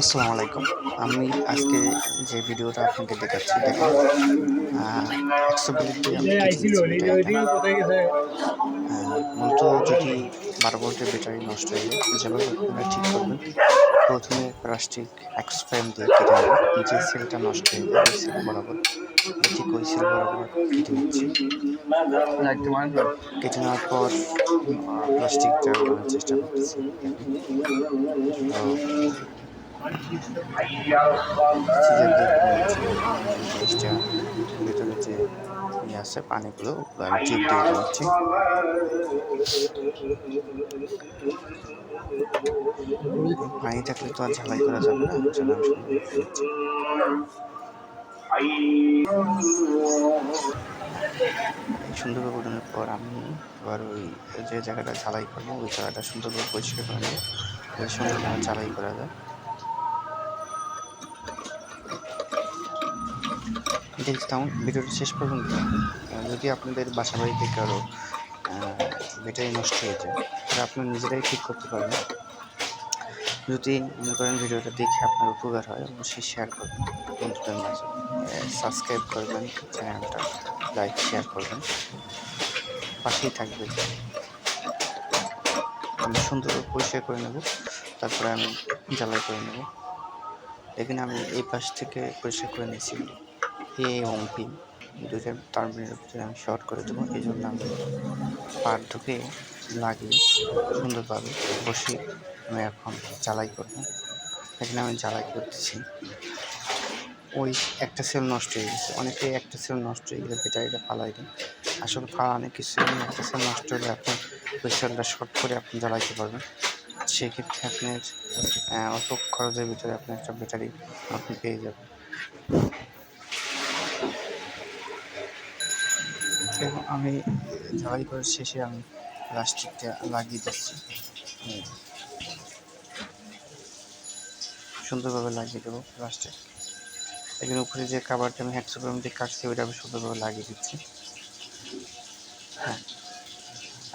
আসসালামু আলাইকুম। আমি আজকে যে ভিডিওটা আপনাকে দেখাচ্ছি দেখুন। মূলত যদি বারো ভোল্টের ব্যাটারি নষ্ট হয়ে যায় যেভাবে আপনারা ঠিক করবেন প্রথমে প্লাস্টিক এক্সপ্রেম দিয়ে কেটে নেবেন। যে সেলটা নষ্ট হয়ে যায় ওই সেল বরাবর। ঠিক ওই সেল বরাবর কেটে নিচ্ছি। কেটে নেওয়ার পর প্লাস্টিকটা চেষ্টা করতেছি। তো ভেতরে যে আছে পানিগুলো আমি পানি থাকলে তো আর ঝালাই করা যাবে না। সুন্দরভাবে উঠানোর পর আমি এবার ওই যে জায়গাটা ঝালাই করব, ওই জায়গাটা সুন্দরভাবে পরিষ্কার করে নেব যাতে সুন্দরভাবে ঝালাই করা যায় দেখতাম ভিডিওটি শেষ পর্যন্ত যদি আপনাদের বাসা বাড়িতে কারও ব্যাটারি নষ্ট হয়ে যায়, তাহলে আপনারা নিজেরাই ঠিক করতে পারবেন। যদি মনে করেন ভিডিওটা দেখে আপনার উপকার হয়, অবশ্যই শেয়ার করবেন। বন্ধুদের মাঝে সাবস্ক্রাইব করবেন চ্যানেলটা লাইক শেয়ার করবেন। পাশেই থাকবেন। আমি সুন্দর পরিষ্কার করে নেব, তারপরে আমি জ্বালাই করে নেব। এখানে আমি এই পাশ থেকে পরিষ্কার করে নিয়েছি। এ এবং পি দুইটা টার্মিনালের ভিতরে আমি শর্ট করে দেবো এই জন্য আমি পার ঢুকে লাগিয়ে সুন্দরভাবে বসে আমি এখন জ্বালাই করব। এখানে আমি জ্বালাই করতেছি। ওই একটা সেল নষ্ট হয়ে গেছে। অনেকে একটা সেল নষ্ট হয়ে গেলে ব্যাটারিটা ফালাই দেয়। আসলে ফালানো কিছু নেই। একটা সেল নষ্ট হলে আপনি ওই সেলটা শর্ট করে আপনি জ্বালাইতে পারবেন। সেক্ষেত্রে আহ, অল্প খরচের ভিতরে আপনি একটা ব্যাটারি আপনি পেয়ে যাবেন। এবং আমি ঝালাই করার শেষে আমি প্লাস্টিকটা লাগিয়ে দিচ্ছি। সুন্দরভাবে লাগিয়ে দেবো প্লাস্টিক। এখানে উপরে যে কাবারটা আমি হ্যাক্সোগ্রাম দিয়ে কাটছি ওইটা আমি সুন্দরভাবে লাগিয়ে দিচ্ছি। হ্যাঁ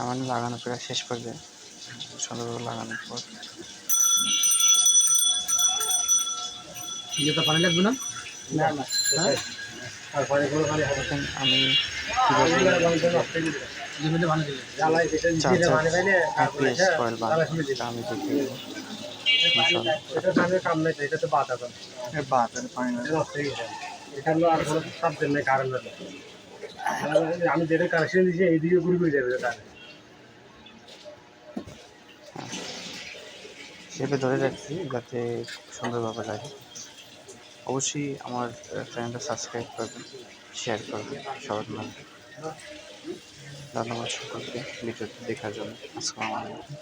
আমার লাগানো প্রায় শেষ পর্যায়ে। সুন্দরভাবে লাগানোর পর। পানি লাগবে না? না না আমি যেটা কানেকশন দিয়েছি এইদিকে ঘুরে ঘুরে যাবে ধরে রাখছি যাতে সুন্দরভাবে লাগে। অবশ্যই আমার চ্যানেলটা সাবস্ক্রাইব করবেন শেয়ার করবেন, সবার মাঝে ধন্যবাদ সকলকে ভিডিওটি দেখার জন্য। আসসালামু আলাইকুম।